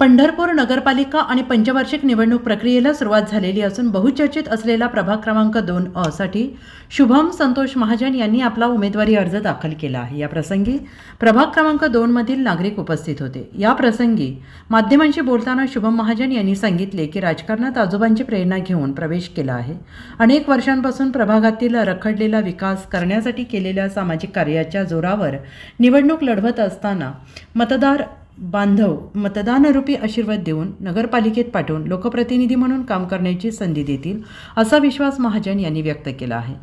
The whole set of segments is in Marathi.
पंढरपूर नगरपालिका आणि पंचवार्षिक निवडणूक प्रक्रियेला सुरुवात झालेली असून बहुचर्चित असलेला प्रभाग क्रमांक दोन अ साठी शुभम संतोष महाजन यांनी आपला उमेदवारी अर्ज दाखल केला आहे. या प्रसंगी प्रभाग क्रमांक दोनमधील नागरिक उपस्थित होते. या प्रसंगी माध्यमांशी बोलताना शुभम महाजन यांनी सांगितले की राजकारणात आजोबांची प्रेरणा घेऊन प्रवेश केला आहे. अनेक वर्षांपासून प्रभागातील रखडलेला विकास करण्यासाठी केलेल्या सामाजिक कार्याच्या जोरावर निवडणूक लढवत असताना मतदार बांधव मतदानरूपी आशीर्वाद देऊन नगरपालिकेत पाठवून लोकप्रतिनिधी म्हणून काम करण्याची संधी देतील असा विश्वास महाजन यांनी व्यक्त केला आहे.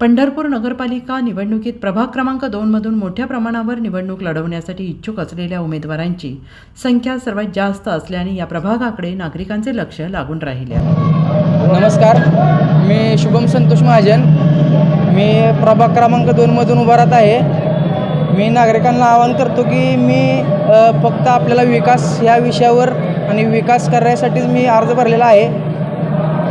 पंढरपूर नगरपालिका निवडणुकीत प्रभाग क्रमांक दोनमधून मोठ्या प्रमाणावर निवडणूक लढवण्यासाठी इच्छुक असलेल्या उमेदवारांची संख्या सर्वात जास्त असल्याने या प्रभागाकडे नागरिकांचे लक्ष लागून राहिले आहे. नमस्कार. मी शुभम संतोष महाजन. मी प्रभाग क्रमांक दोनमधून उभारत आहे. मी नागरिकांना आवाहन करतो की मी फक्त आपल्याला विकास या विषयावर आणि विकास करण्यासाठीच मी अर्ज भरलेला आहे.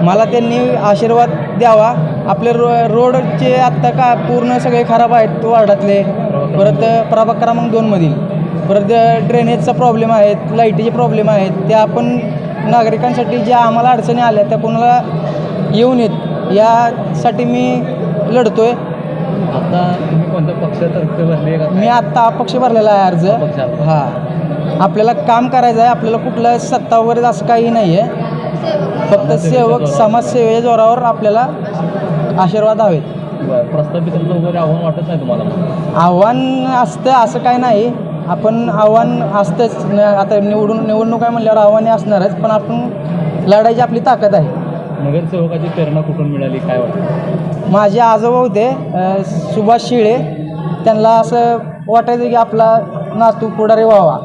मला त्यांनी आशीर्वाद द्यावा. आपले रो रोडचे आत्ता का पूर्ण सगळे खराब आहेत वार्डातले. परत प्रभाग क्रमांक दोनमधील परत ड्रेनेजचा प्रॉब्लेम आहेत लाईटीचे प्रॉब्लेम आहेत. त्या आपण नागरिकांसाठी ज्या आम्हाला अडचणी आल्या त्या कोणाला येऊन येत? यासाठी मी लढतो आहे आता तुम्ही कोणत्या पक्षातर्फे भरले का? मी आत्ता अपक्ष भरलेला आहे अर्ज. पक्षाला? हां. आपल्याला काम करायचं आहे आपल्याला कुठलं सत्ता वगैरे असं काही नाही आहे फक्त सेवक समाजसेवेच्या जोरावर आपल्याला आशीर्वाद हवेत. बरं. वगैरे आव्हान वाटत नाही तुम्हाला? आव्हान असतं असं काय नाही. आपण आव्हान असतंच. न- आता निवडून निवडणूक आहे म्हणल्यावर आव्हाने असणारच पण आपण लढायची आपली ताकद आहे. नगरसेवकाची प्रेरणा कुठून मिळाली? काय वाटतं? माझे आजोबा होते अ, सुभाष शिळे. त्यांना असं वाटायचं की आपला नातू पुढारी व्हावा.